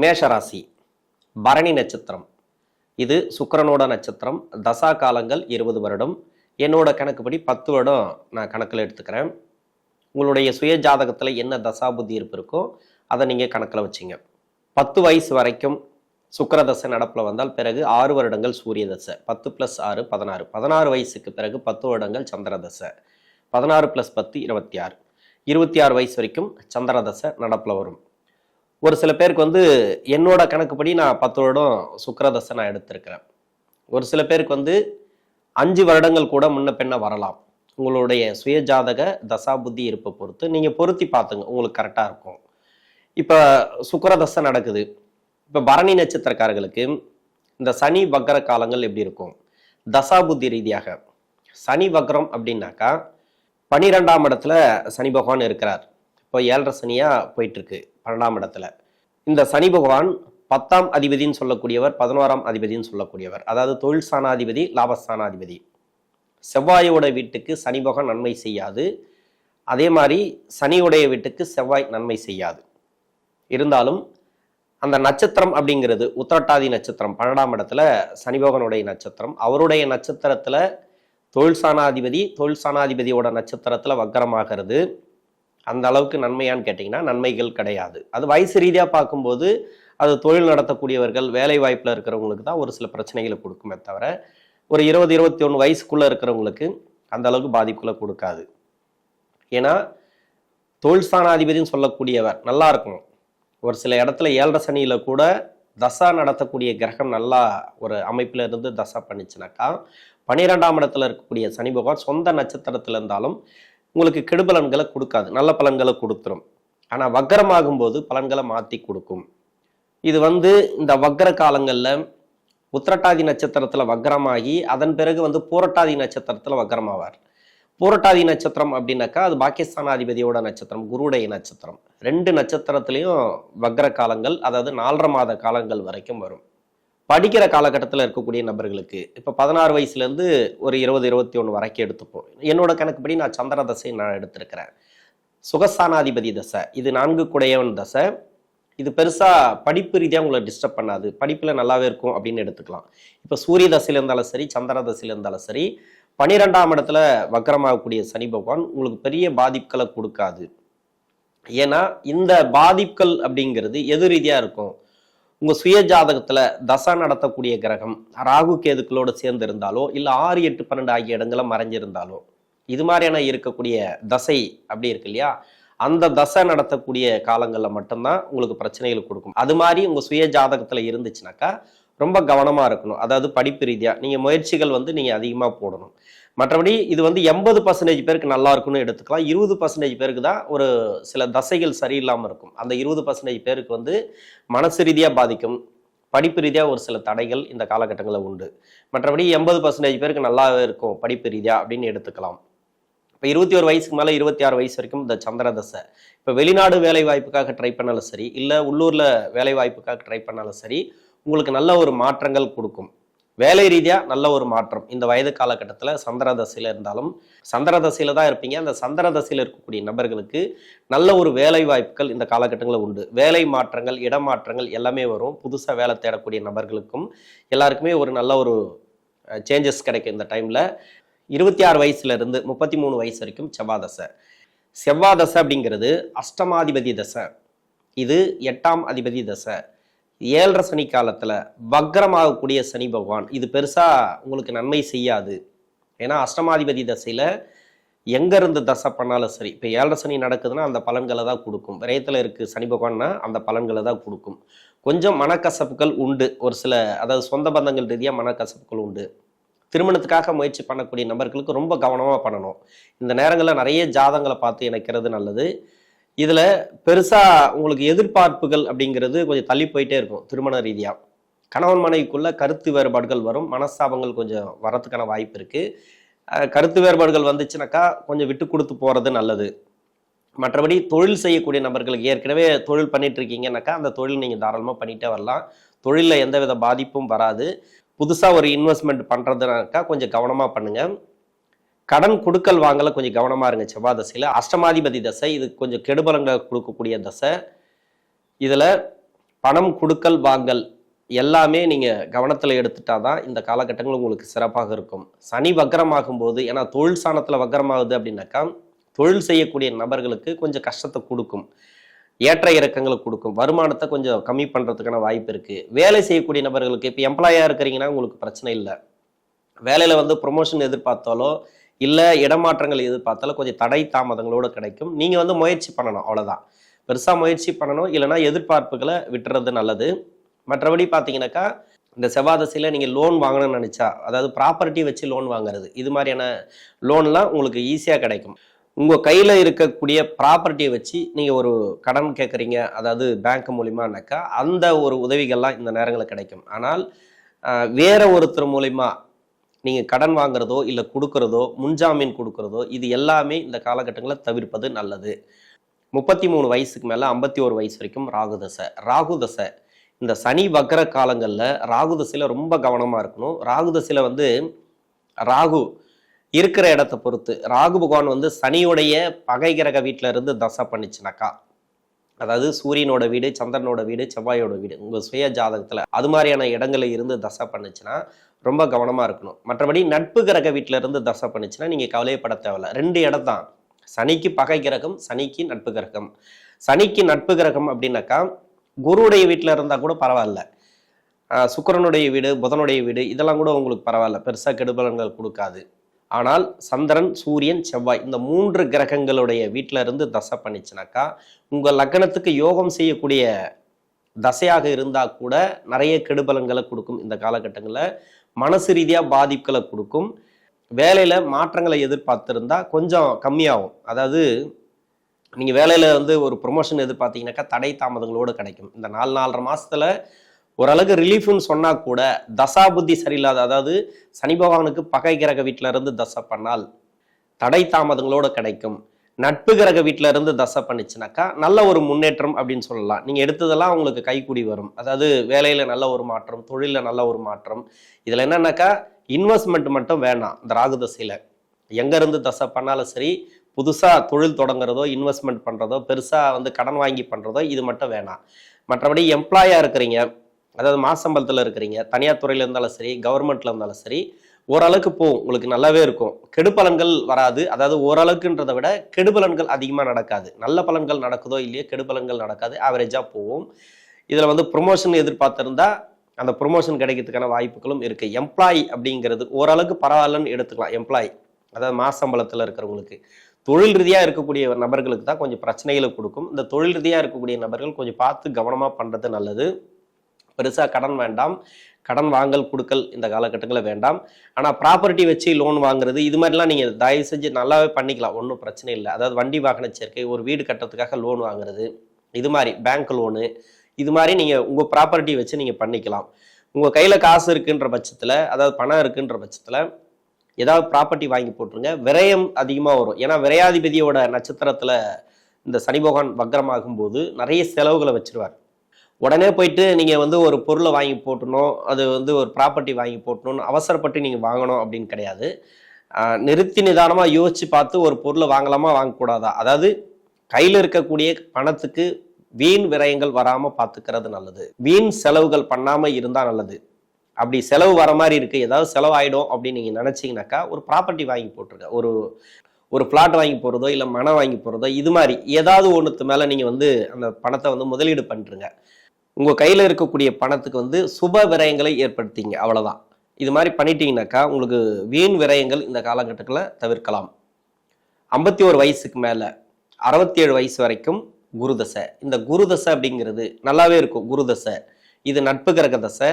மேஷராசி பரணி நட்சத்திரம். இது சுக்கரனோட நட்சத்திரம். தசா காலங்கள் இருபது வருடம். என்னோட கணக்குப்படி பத்து வருடம் நான் கணக்கில் எடுத்துக்கிறேன். உங்களுடைய சுய ஜாதகத்தில் என்ன தசா புத்தி இருப்பு இருக்கோ அதை நீங்கள் கணக்கில் வச்சிங்க. பத்து வயசு வரைக்கும் சுக்கர தசை நடப்பில் வந்தால் பிறகு ஆறு வருடங்கள் சூரிய தசை. பத்து ப்ளஸ் ஆறு பதினாறு. பதினாறு வயசுக்கு பிறகு பத்து வருடங்கள் சந்திர தசை. பதினாறு ப்ளஸ் பத்து இருபத்தி ஆறு. இருபத்தி ஆறு வயசு வரைக்கும் சந்திர தசை நடப்பில் வரும். ஒரு சில பேருக்கு வந்து என்னோட கணக்குப்படி நான் பத்து வருடம் சுக்கரதசை நான் எடுத்திருக்கிறேன். ஒரு சில பேருக்கு வந்து அஞ்சு வருடங்கள் கூட முன்ன பின்ன வரலாம். உங்களுடைய சுய ஜாதக தசா புத்தி இருப்பை பொறுத்து நீங்கள் பொருத்தி பார்த்துங்க உங்களுக்கு கரெக்டாக இருக்கும். இப்போ சுக்கரதசை நடக்குது. இப்போ பரணி நட்சத்திரக்காரர்களுக்கு இந்த சனி வக்கர காலங்கள் எப்படி இருக்கும்? தசா புத்தி ரீதியாக. சனி வக்ரம் அப்படின்னாக்கா பனிரெண்டாம் இடத்துல சனி பகவான் இருக்கிறார். இப்போ ஏழரை சனியாக போயிட்டுருக்கு பன்னெண்டாம் இடத்துல. இந்த சனி பகவான் பத்தாம் அதிபதின்னு சொல்லக்கூடியவர் பதினோராம் அதிபதின்னு சொல்லக்கூடியவர். அதாவது தொழில் ஸ்தானாதிபதி லாபஸ்தானாதிபதி. செவ்வாயோட வீட்டுக்கு சனி பகவான் நன்மை செய்யாது. அதே மாதிரி சனியுடைய வீட்டுக்கு செவ்வாய் நன்மை செய்யாது. இருந்தாலும் அந்த நட்சத்திரம் அப்படிங்கிறது உத்திரட்டாதி நட்சத்திரம் பன்னெண்டாம் இடத்துல சனி நட்சத்திரம். அவருடைய நட்சத்திரத்தில் தொழில் சாணாதிபதி தொழில் சாணாதிபதியோட நட்சத்திரத்தில் வக்கரமாகிறது. அந்த அளவுக்கு நன்மையான்னு கேட்டிங்கன்னா நன்மைகள் கிடையாது. அது வயசு ரீதியாக பார்க்கும்போது அது தொழில் நடத்தக்கூடியவர்கள் வேலை வாய்ப்பில் இருக்கிறவங்களுக்கு தான் ஒரு சில பிரச்சனைகளை கொடுக்குமே தவிர ஒரு இருபது இருபத்தி ஒன்று வயசுக்குள்ளே இருக்கிறவங்களுக்கு அந்த அளவுக்கு பாதிப்புகளை கொடுக்காது. ஏன்னா தொழில் ஸ்தானாதிபதினு சொல்லக்கூடியவர் நல்லா இருக்கும் ஒரு சில இடத்துல ஏழரை சனியில் கூட தசா நடத்தக்கூடிய கிரகம் நல்லா ஒரு அமைப்பில் இருந்து தசா பண்ணிச்சுனாக்கா பன்னிரெண்டாம் இடத்துல இருக்கக்கூடிய சனி பகவான் சொந்த நட்சத்திரத்தில் இருந்தாலும் உங்களுக்கு கெடுபலன்களை கொடுக்காது. நல்ல பலன்களை கொடுத்துரும். ஆனால் வக்கரமாகும் போது பலன்களை மாற்றி கொடுக்கும். இது வந்து இந்த வக்கர காலங்களில் உத்திரட்டாதி நட்சத்திரத்தில் வக்கரமாகி அதன் பிறகு வந்து பூரட்டாதி நட்சத்திரத்தில் வக்கரமாவார். பூரட்டாதி நட்சத்திரம் அப்படின்னாக்கா அது பாகிஸ்தானாதிபதியோட நட்சத்திரம் குருடைய நட்சத்திரம். ரெண்டு நட்சத்திரத்திலையும் வக்கர காலங்கள் அதாவது நாலரை மாத காலங்கள் வரைக்கும் வரும். படிக்கிற காலகட்டத்தில் இருக்கக்கூடிய நபர்களுக்கு இப்போ பதினாறு வயசுலேருந்து ஒரு இருபது இருபத்தி ஒன்று வரைக்கும் எடுத்துப்போம் என்னோட கணக்குப்படி நான் சந்திர தசை நான் எடுத்திருக்கிறேன். சுகஸ்தானாதிபதி தசை இது நான்கு குடையவன் தசை இது பெருசாக படிப்பு ரீதியாக உங்களை டிஸ்டர்ப் பண்ணாது படிப்பில் நல்லாவே இருக்கும் அப்படின்னு எடுத்துக்கலாம். இப்போ சூரிய தசையில் இருந்தாலும் சரி சந்திர தசையில் இருந்தாலும் சரி பனிரெண்டாம் இடத்துல வக்கரமாகக்கூடிய சனி பகவான் உங்களுக்கு பெரிய பாதிப்புகளை கொடுக்காது. ஏன்னா இந்த பாதிப்புகள் அப்படிங்கிறது எது ரீதியாக இருக்கும்? உங்கள் சுய ஜாதகத்தில் தசா நடத்தக்கூடிய கிரகம் ராகு கேதுக்களோடு சேர்ந்து இருந்தாலோ இல்லை ஆறு எட்டு பன்னெண்டு ஆகிய இடங்களை மறைஞ்சிருந்தாலோ இது மாதிரியான இருக்கக்கூடிய தசை அப்படி இருக்கு இல்லையா? அந்த தசை நடத்தக்கூடிய காலங்களில் மட்டும்தான் உங்களுக்கு பிரச்சனைகள் கொடுக்கும். அது மாதிரி உங்கள் சுய ஜாதகத்தில் இருந்துச்சுனாக்கா ரொம்ப கவனமாக இருக்கணும். அதாவது படிப்பு ரீதியாக நீங்கள் முயற்சிகள் வந்து நீங்கள் அதிகமாக போடணும். மற்றபடி இது வந்து எண்பது பர்சன்டேஜ் பேருக்கு நல்லா இருக்கும்னு எடுத்துக்கலாம். இருபது பர்சன்டேஜ் பேருக்கு தான் ஒரு சில தசைகள் சரியில்லாமல் இருக்கும். அந்த இருபது பர்சன்டேஜ் பேருக்கு வந்து மனசு ரீதியாக பாதிக்கும். படிப்பு ரீதியாக ஒரு சில தடைகள் இந்த காலகட்டங்களில் உண்டு. மற்றபடி எண்பது பர்சன்டேஜ் பேருக்கு நல்லாவே இருக்கும் படிப்பு ரீதியாக அப்படின்னு எடுத்துக்கலாம். இப்போ இருபத்தி ஒரு வயசுக்கு மேலே இருபத்தி ஆறு வயசு வரைக்கும் இந்த சந்திர தசை. இப்போ வெளிநாடு வேலை வாய்ப்புக்காக ட்ரை பண்ணாலும் சரி இல்லை உள்ளூரில் வேலை வாய்ப்புக்காக ட்ரை பண்ணாலும் சரி உங்களுக்கு நல்ல ஒரு மாற்றங்கள் கொடுக்கும். வேலை ரீதியாக நல்ல ஒரு மாற்றம். இந்த வயது காலகட்டத்தில் சந்திரதசையில் இருந்தாலும் சந்திரதசையில் தான் இருப்பீங்க. அந்த சந்திரதசையில் இருக்கக்கூடிய நபர்களுக்கு நல்ல ஒரு வேலை வாய்ப்புகள் இந்த காலகட்டங்களில் உண்டு. வேலை மாற்றங்கள் இடமாற்றங்கள் எல்லாமே வரும். புதுசாக வேலை தேடக்கூடிய நபர்களுக்கும் எல்லாருக்குமே ஒரு நல்ல ஒரு சேஞ்சஸ் கிடைக்கும் இந்த டைமில் இருபத்தி ஆறு வயசுல இருந்து முப்பத்தி மூணு வயசு வரைக்கும் செவ்வாதசை. செவ்வாதசை அப்படிங்கிறது அஷ்டமாதிபதி தசை. இது எட்டாம் அதிபதி தசை. ஏழரை சனி காலத்தில் வக்ரமாகக்கூடிய சனி பகவான். இது பெருசாக உங்களுக்கு நன்மை செய்யாது. ஏன்னா அஷ்டமாதிபதி தசையில் எங்கேருந்து தசை பண்ணாலும் சரி இப்போ ஏழரை சனி நடக்குதுன்னா அந்த பலன்களை தான் கொடுக்கும். விரயத்தில் இருக்குது சனி பகவான்னா அந்த பலன்களை தான் கொடுக்கும். கொஞ்சம் மனக்கசப்புகள் உண்டு. ஒரு சில அதாவது சொந்த பந்தங்கள் ரீதியாக மனக்கசப்புகள் உண்டு. திருமணத்துக்காக முயற்சி பண்ணக்கூடிய நபர்களுக்கு ரொம்ப கவனமாக பண்ணணும். இந்த நேரங்களில் நிறைய ஜாதங்களை பார்த்து இணைக்கிறது நல்லது. இதில் பெருசாக உங்களுக்கு எதிர்பார்ப்புகள் அப்படிங்கிறது கொஞ்சம் தள்ளி போயிட்டே இருக்கும் திருமண ரீதியாக கணவன் மனைவிக்குள்ள கருத்து வேறுபாடுகள் வரும் மனஸ்தாபங்கள் கொஞ்சம் வரத்துக்கான வாய்ப்பு இருக்குது கருத்து வேறுபாடுகள் வந்துச்சுனாக்கா கொஞ்சம் விட்டு கொடுத்து போகிறது நல்லது. மற்றபடி தொழில் செய்யக்கூடிய நபர்களுக்கு ஏற்கனவே தொழில் பண்ணிட்டு இருக்கீங்கன்னாக்கா அந்த தொழில் நீங்கள் தாராளமாக பண்ணிகிட்டே வரலாம். தொழிலில் எந்தவித பாதிப்பும் வராது. புதுசாக ஒரு இன்வெஸ்ட்மெண்ட் பண்ணுறதுனாக்கா கொஞ்சம் கவனமாக பண்ணுங்கள் கடன் கொடுக்கல் வாங்கல கொஞ்சம் கவனமாக இருங்க செவ்வாய் தசையில். அஷ்டமாதிபதி தசை இது கொஞ்சம் கெடுபலங்களை கொடுக்கக்கூடிய தசை. இதில் பணம் கொடுக்கல் வாங்கல் எல்லாமே நீங்கள் கவனத்தில் எடுத்துட்டா தான் இந்த காலகட்டங்கள் உங்களுக்கு சிறப்பாக இருக்கும். சனி வக்கரமாகும் போது ஏன்னா தொழில் சாணத்தில் வக்கரமாகுது அப்படின்னாக்கா தொழில் செய்யக்கூடிய நபர்களுக்கு கொஞ்சம் கஷ்டத்தை கொடுக்கும். ஏற்ற இறக்கங்களை கொடுக்கும். வருமானத்தை கொஞ்சம் கம்மி பண்ணுறதுக்கான வாய்ப்பு இருக்குது வேலை செய்யக்கூடிய நபர்களுக்கு இப்போ எம்ப்ளாயாக இருக்கிறீங்கன்னா உங்களுக்கு பிரச்சனை இல்லை. வேலையில் வந்து ப்ரொமோஷன் எதிர்பார்த்தாலோ இல்லை இடமாற்றங்கள் எதிர்பார்த்தாலும் கொஞ்சம் தடை தாமதங்களோடு கிடைக்கும். நீங்கள் வந்து முயற்சி பண்ணணும் அவ்வளோதான் பெருசாக முயற்சி பண்ணணும் இல்லைன்னா எதிர்பார்ப்புகளை விட்டுறது நல்லது. மற்றபடி பார்த்தீங்கன்னாக்கா இந்த செவ்வாதசையில் நீங்கள் லோன் வாங்கணும்னு நினச்சா அதாவது ப்ராப்பர்ட்டி வச்சு லோன் வாங்குறது இது மாதிரியான லோன்லாம் உங்களுக்கு ஈஸியாக கிடைக்கும். உங்கள் கையில் இருக்கக்கூடிய ப்ராப்பர்ட்டியை வச்சு நீங்கள் ஒரு கடன் கேட்குறீங்க அதாவது பேங்க் மூலிமானாக்கா அந்த ஒரு உதவிகள்லாம் இந்த நேரங்களில் கிடைக்கும். ஆனால் வேற ஒருத்தர் மூலிமா நீங்கள் கடன் வாங்குறதோ இல்லை கொடுக்கறதோ முன்ஜாமீன் கொடுக்கறதோ இது எல்லாமே இந்த காலகட்டங்களில் தவிர்ப்பது நல்லது. முப்பத்தி மூணு வயசுக்கு மேலே ஐம்பத்தி ஒரு வயசு வரைக்கும் ராகுதசை ராகுதசை இந்த சனி வக்கர காலங்களில் ராகுதசையில் ரொம்ப கவனமாக இருக்கணும். ராகுதசையில் வந்து ராகு இருக்கிற இடத்த பொறுத்து ராகு பகவான் வந்து சனியுடைய பகை கிரக வீட்டில் இருந்து தசை பண்ணிச்சுனாக்கா அதாவது சூரியனோட வீடு சந்திரனோட வீடு செவ்வாயோட வீடு உங்கள் சுய ஜாதகத்தில் அது மாதிரியான இடங்களில் இருந்து தசை பண்ணுச்சுன்னா ரொம்ப கவனமாக இருக்கணும். மற்றபடி நட்பு கிரக வீட்டில் இருந்து தசை பண்ணுச்சுன்னா நீங்கள் கவலையப்பட தேவையில்ல. ரெண்டு இடம் தான். சனிக்கு பகை கிரகம் சனிக்கு நட்பு கிரகம். சனிக்கு நட்பு கிரகம் அப்படின்னாக்கா குருவுடைய வீட்டில் இருந்தால் கூட பரவாயில்ல. சுக்கரனுடைய சுக்கிரனுடைய வீடு புதனுடைய வீடு இதெல்லாம் கூட உங்களுக்கு பரவாயில்ல. பெருசாக கெடுபலங்கள் கொடுக்காது. ஆனால் சந்திரன் சூரியன் செவ்வாய் இந்த மூன்று கிரகங்களுடைய வீட்டில இருந்து தசை பண்ணிச்சுனாக்கா உங்கள் லக்னத்துக்கு யோகம் செய்யக்கூடிய தசையாக இருந்தால் கூட நிறைய கெடுபலங்களை கொடுக்கும் இந்த காலகட்டங்களில். மனசு ரீதியாக பாதிப்புகளை கொடுக்கும். வேலையில் மாற்றங்களை எதிர்பார்த்துருந்தா கொஞ்சம் கம்மியாகும். அதாவது நீங்கள் வேலையில் வந்து ஒரு ப்ரொமோஷன் எதிர்பார்த்தீங்கன்னாக்கா தடை தாமதங்களோடு கிடைக்கும். இந்த நாலு நாலரை மாதத்தில் ஓரளவுக்கு ரிலீஃப்னு சொன்னால் கூட தசா புத்தி சரியில்லாத அதாவது சனி பகவானுக்கு பகை கிரக வீட்டில இருந்து தசை பண்ணால் தடை தாமதங்களோட கிடைக்கும். நட்பு கிரக வீட்டில இருந்து தசை பண்ணிச்சுனாக்கா நல்ல ஒரு முன்னேற்றம் அப்படின்னு சொல்லலாம். நீங்கள் எடுத்ததெல்லாம் உங்களுக்கு கைக்கூடி வரும். அதாவது வேலையில் நல்ல ஒரு மாற்றம் தொழிலில் நல்ல ஒரு மாற்றம். இதில் என்னன்னாக்கா இன்வெஸ்ட்மெண்ட் மட்டும் வேணாம் இந்த ராகு தசையில். எங்கேருந்து தசை பண்ணாலும் சரி புதுசாக தொழில் தொடங்குறதோ இன்வெஸ்ட்மெண்ட் பண்ணுறதோ பெருசாக வந்து கடன் வாங்கி பண்ணுறதோ இது மட்டும் வேணாம். மற்றபடி எம்ப்ளாயாக இருக்கிறீங்க அதாவது மாசம்பளத்தில் இருக்கிறீங்க தனியார் துறையில் இருந்தாலும் சரி கவர்மெண்ட்டில் இருந்தாலும் சரி ஓரளவுக்கு போகும். உங்களுக்கு நல்லாவே இருக்கும். கெடுபலன்கள் வராது. அதாவது ஓரளவுக்குன்றதை விட கெடுபலன்கள் அதிகமாக நடக்காது. நல்ல பலன்கள் நடக்குதோ இல்லையோ கெடுபலன்கள் நடக்காது. ஆவரேஜாக போகும். இதில் வந்து ப்ரொமோஷன் எதிர்பார்த்துருந்தா அந்த ப்ரொமோஷன் கிடைக்கிறதுக்கான வாய்ப்புகளும் இருக்கு. எம்ப்ளாயி அப்படிங்கிறது ஓரளவுக்கு பரவாயில்லன்னு எடுத்துக்கலாம். எம்ப்ளாயி அதாவது மாசம்பளத்தில் இருக்கிறவங்களுக்கு. தொழில் ரீதியாக இருக்கக்கூடிய நபர்களுக்கு தான் கொஞ்சம் பிரச்சனைகளை கொடுக்கும். இந்த தொழில் ரீதியாக இருக்கக்கூடிய நபர்கள் கொஞ்சம் பார்த்து கவனமாக பண்ணுறது நல்லது. பெருசாக கடன் வேண்டாம். கடன் வாங்கல் கொடுக்கல் இந்த காலகட்டங்களில் வேண்டாம். ஆனால் ப்ராப்பர்ட்டி வச்சு லோன் வாங்குறது இது மாதிரிலாம் நீங்கள் தயவு செஞ்சு நல்லாவே பண்ணிக்கலாம். ஒன்றும் பிரச்சனை இல்லை. அதாவது வண்டி வாகன சேர்க்கை ஒரு வீடு கட்டுறதுக்காக லோன் வாங்குறது இது மாதிரி பேங்க் லோனு இது மாதிரி நீங்கள் உங்கள் ப்ராப்பர்ட்டி வச்சு நீங்கள் பண்ணிக்கலாம். உங்கள் கையில் காசு இருக்குன்ற பட்சத்தில் அதாவது பணம் இருக்குன்ற பட்சத்தில் ஏதாவது ப்ராப்பர்ட்டி வாங்கி போட்டுருங்க. விரயம் அதிகமாக வரும். ஏன்னா விரையாதிபதியோட நட்சத்திரத்தில் இந்த சனி பகவான் வக்ரமாகும் போது நிறைய செலவுகளை வச்சிருவார். உடனே போயிட்டு நீங்கள் வந்து ஒரு பொருளை வாங்கி போட்டணும் அது வந்து ஒரு ப்ராப்பர்ட்டி வாங்கி போட்டணும்னு அவசரப்பட்டு நீங்கள் வாங்கணும் அப்படின்னு கிடையாது. நிறுத்தி நிதானமாக யோசித்து பார்த்து ஒரு பொருளை வாங்கலாமா வாங்கக்கூடாதா? அதாவது கையில் இருக்கக்கூடிய பணத்துக்கு வீண் விரயங்கள் வராமல் பார்த்துக்கிறது நல்லது. வீண் செலவுகள் பண்ணாமல் இருந்தால் நல்லது. அப்படி செலவு வர மாதிரி இருக்குது ஏதாவது செலவாயிடும் அப்படின்னு நீங்கள் நினச்சிங்கனாக்கா ஒரு ப்ராப்பர்ட்டி வாங்கி போட்டிருக்க ஒரு ஒரு பிளாட் வாங்கி போகிறதோ இல்லை மனம் வாங்கி போகிறதோ இது மாதிரி ஏதாவது ஒன்றுத்து மேலே நீங்கள் வந்து அந்த பணத்தை வந்து முதலீடு பண்ணுறங்க உங்கள் கையில் இருக்கக்கூடிய பணத்துக்கு வந்து சுப விரயங்களை ஏற்படுத்திங்க அவ்வளோதான் இது மாதிரி பண்ணிட்டீங்கனாக்கா உங்களுக்கு வீண் விரயங்கள் இந்த காலகட்டத்தில் தவிர்க்கலாம். ஐம்பத்தி ஒரு வயசுக்கு மேலே அறுபத்தி ஏழு வயசு வரைக்கும் குருதசை. இந்த குருதசை அப்படிங்கிறது நல்லாவே இருக்கும் குருதசை. இது நட்பு கிரக தசை.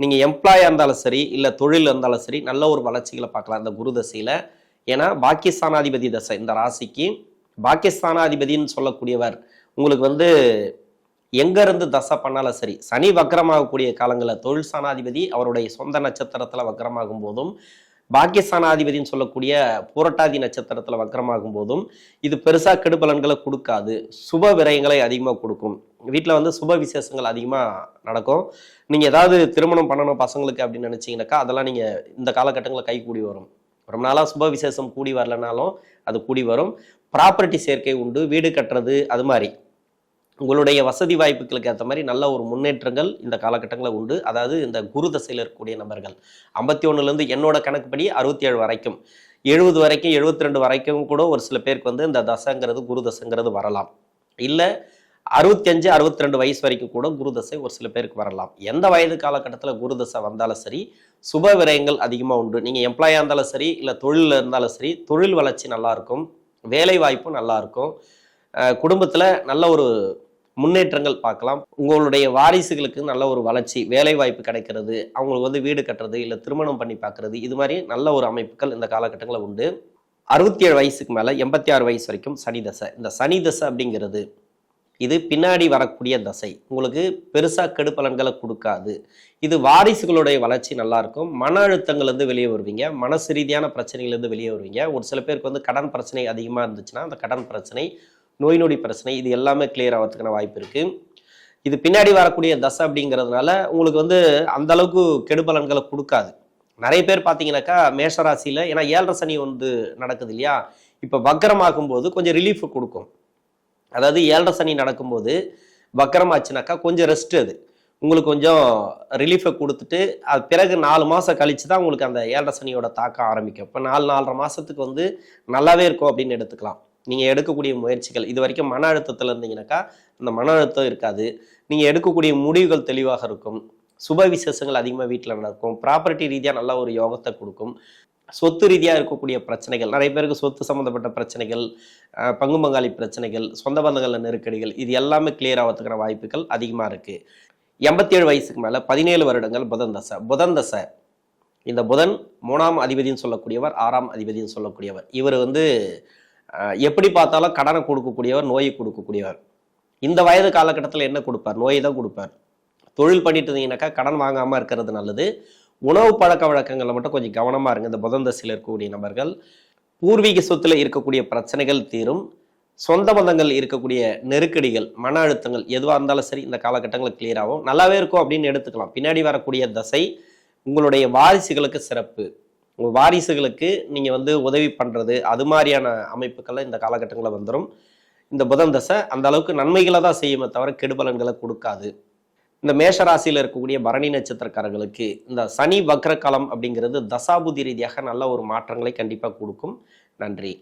நீங்கள் எம்ப்ளாயாக இருந்தாலும் சரி இல்லை தொழில் இருந்தாலும் சரி நல்ல ஒரு வளர்ச்சிகளை பார்க்கலாம் இந்த குரு தசையில் ஏன்னா பாக்கியஸ்தானாதிபதி தசை. இந்த ராசிக்கு பாக்கியஸ்தானாதிபதின்னு சொல்லக்கூடியவர் உங்களுக்கு வந்து எங்க இருந்து தசை பண்ணாலும் சரி சனி வக்கரமாகக்கூடிய காலங்களில் தொழில் சாணாதிபதி அவருடைய சொந்த நட்சத்திரத்துல வக்கரமாகும் போதும் பாக்கியஸ்தானாதிபதினு சொல்லக்கூடிய பூரட்டாதி நட்சத்திரத்துல வக்கரமாகும் போதும் இது பெருசா கெடுபலன்களை கொடுக்காது. சுப விரயங்களை அதிகமாக கொடுக்கும். வீட்டில் வந்து சுப விசேஷங்கள் அதிகமாக நடக்கும். நீங்கள் ஏதாவது திருமணம் பண்ணணும் பசங்களுக்கு அப்படின்னு நினச்சிங்கனாக்கா அதெல்லாம் நீங்கள் இந்த காலகட்டங்களில் கை கூடி வரும். ரொம்ப நாளாக சுப விசேஷம் கூடி வரலனாலும் அது கூடி வரும். ப்ராப்பர்ட்டி சேர்க்கை உண்டு வீடு கட்டுறது அது மாதிரி. உங்களுடைய வசதி வாய்ப்புகளுக்கு ஏற்ற மாதிரி நல்ல ஒரு முன்னேற்றங்கள் இந்த காலகட்டங்களில் உண்டு. அதாவது இந்த குரு தசையில் இருக்கக்கூடிய நபர்கள். ஐம்பத்தி ஒன்றுலேருந்து என்னோட கணக்குப்படி அறுபத்தி ஏழு வரைக்கும். எழுபது வரைக்கும் எழுபத்தி ரெண்டு வரைக்கும் கூட ஒரு சில பேருக்கு வந்து இந்த தசைங்கிறது குரு தசைங்கிறது வரலாம். இல்லை அறுபத்தி அஞ்சு அறுபத்தி ரெண்டு வயசு வரைக்கும் கூட குரு தசை ஒரு சில பேருக்கு வரலாம். எந்த வயது காலகட்டத்தில் குரு தசை வந்தாலும் சரி சுப விரயங்கள் அதிகமாக உண்டு. நீங்கள் எம்ப்ளாயாக இருந்தாலும் சரி இல்லை தொழிலில் இருந்தாலும் சரி தொழில் வளர்ச்சி நல்லாயிருக்கும் வேலை வாய்ப்பும் நல்லாயிருக்கும் குடும்பத்தில் நல்ல ஒரு முன்னேற்றங்கள் பார்க்கலாம். உங்களுடைய வாரிசுகளுக்கு நல்ல ஒரு வளர்ச்சி வேலை வாய்ப்பு கிடைக்கிறது அவங்களுக்கு வந்து வீடு கட்டுறது இல்லை திருமணம் பண்ணி பார்க்கறது இது மாதிரி நல்ல ஒரு அமைப்புகள் இந்த காலகட்டங்களில் உண்டு. அறுபத்தி ஏழு வயசுக்கு மேலே எண்பத்தி ஆறு வயசு வரைக்கும் சனி தசை. இந்த சனி தசை அப்படிங்கிறது இது பின்னாடி வரக்கூடிய தசை. உங்களுக்கு பெருசாக கெடுபலன்களை கொடுக்காது. இது வாரிசுகளுடைய வளர்ச்சி நல்லாயிருக்கும் மன அழுத்தங்கள்லேருந்து வெளியே வருவீங்க. மனசு ரீதியான பிரச்சனைகள்லேருந்து வெளியே வருவீங்க. ஒரு சில பேருக்கு வந்து கடன் பிரச்சனை அதிகமாக இருந்துச்சுன்னா அந்த கடன் பிரச்சனை நோய் நொடி பிரச்சனை இது எல்லாமே கிளியர் ஆகிறதுக்கான வாய்ப்பு இருக்குது இது பின்னாடி வரக்கூடிய தசை அப்படிங்கிறதுனால உங்களுக்கு வந்து அந்த அளவுக்கு கெடுபலன்களை கொடுக்காது. நிறைய பேர் பார்த்தீங்கன்னாக்கா மேஷராசியில் ஏன்னா ஏழரை சனி வந்து நடக்குது இல்லையா? இப்போ வக்கரமாகும் போது கொஞ்சம் ரிலீஃப் கொடுக்கும். அதாவது ஏழரை சனி நடக்கும்போது வக்கரமாச்சுனாக்கா கொஞ்சம் ரெஸ்ட் அது. உங்களுக்கு கொஞ்சம் ரிலீஃபை கொடுத்துட்டு அது பிறகு நாலு மாதம் கழிச்சு தான் உங்களுக்கு அந்த ஏழரை சனியோட தாக்கம் ஆரம்பிக்கும். இப்போ நாலு நாலரை மாதத்துக்கு வந்து நல்லாவே இருக்கும் அப்படின்னு எடுத்துக்கலாம். நீங்கள் எடுக்கக்கூடிய முயற்சிகள் இது வரைக்கும் மன அழுத்தத்தில் இருந்தீங்கன்னாக்கா அந்த மன அழுத்தம் இருக்காது. நீங்கள் எடுக்கக்கூடிய முடிவுகள் தெளிவாக இருக்கும். சுப விசேஷங்கள் அதிகமாக வீட்டில் நடக்கும். ப்ராப்பர்ட்டி ரீதியாக நல்ல ஒரு யோகத்தை கொடுக்கும். சொத்து ரீதியாக இருக்கக்கூடிய பிரச்சனைகள் நிறைய பேருக்கு சொத்து சம்மந்தப்பட்ட பிரச்சனைகள் பங்கு பங்காளி பிரச்சனைகள் சொந்த பந்தங்களில் நெருக்கடிகள் இது எல்லாமே கிளியர் ஆகிறதுக்கான வாய்ப்புகள் அதிகமாக இருக்குது எண்பத்தி ஏழு வயசுக்கு மேலே பதினேழு வருடங்கள் புதன் தசை. புதன் தசை இந்த புதன் மூணாம் அதிபதின்னு சொல்லக்கூடியவர் ஆறாம் அதிபதின்னு சொல்லக்கூடியவர். இவர் வந்து எப்படி பார்த்தாலும் கடனை கொடுக்கக்கூடியவர் நோயை கொடுக்கக்கூடியவர். இந்த வயது காலகட்டத்தில் என்ன கொடுப்பார்? நோயை தான் கொடுப்பார். தொழில் பண்ணிட்டு இருந்தீங்கன்னாக்கா கடன் வாங்காமல் இருக்கிறது நல்லது. உணவு பழக்க வழக்கங்களை மட்டும் கொஞ்சம் கவனமாக இருங்க. இந்த புதன் தசையில் இருக்கக்கூடிய நபர்கள் பூர்வீக சொத்தில் இருக்கக்கூடிய பிரச்சனைகள் தீரும். சொந்த பந்தங்கள் இருக்கக்கூடிய நெருக்கடிகள் மன அழுத்தங்கள் எதுவாக இருந்தாலும் சரி இந்த காலகட்டங்கள் கிளியர் ஆகும். நல்லாவே இருக்கும் அப்படின்னு எடுத்துக்கலாம். பின்னாடி வரக்கூடிய தசை உங்களுடைய வாரிசுகளுக்கு சிறப்பு. உங்கள் வாரிசுகளுக்கு நீங்கள் வந்து உதவி பண்ணுறது அது மாதிரியான அமைப்புக்கெல்லாம் இந்த காலகட்டங்களில் வந்துடும் இந்த புதன் தசை அந்த அளவுக்கு நன்மைகளை தான் செய்யுமே தவிர கெடுபலன்களை கொடுக்காது. இந்த மேஷ ராசியில் இருக்கக்கூடிய பரணி நட்சத்திரக்காரர்களுக்கு இந்த சனி வக்ர காலம் அப்படிங்கிறது தசாபுதி ரீதியாக நல்ல ஒரு மாற்றங்களை கண்டிப்பாக கொடுக்கும். நன்றி.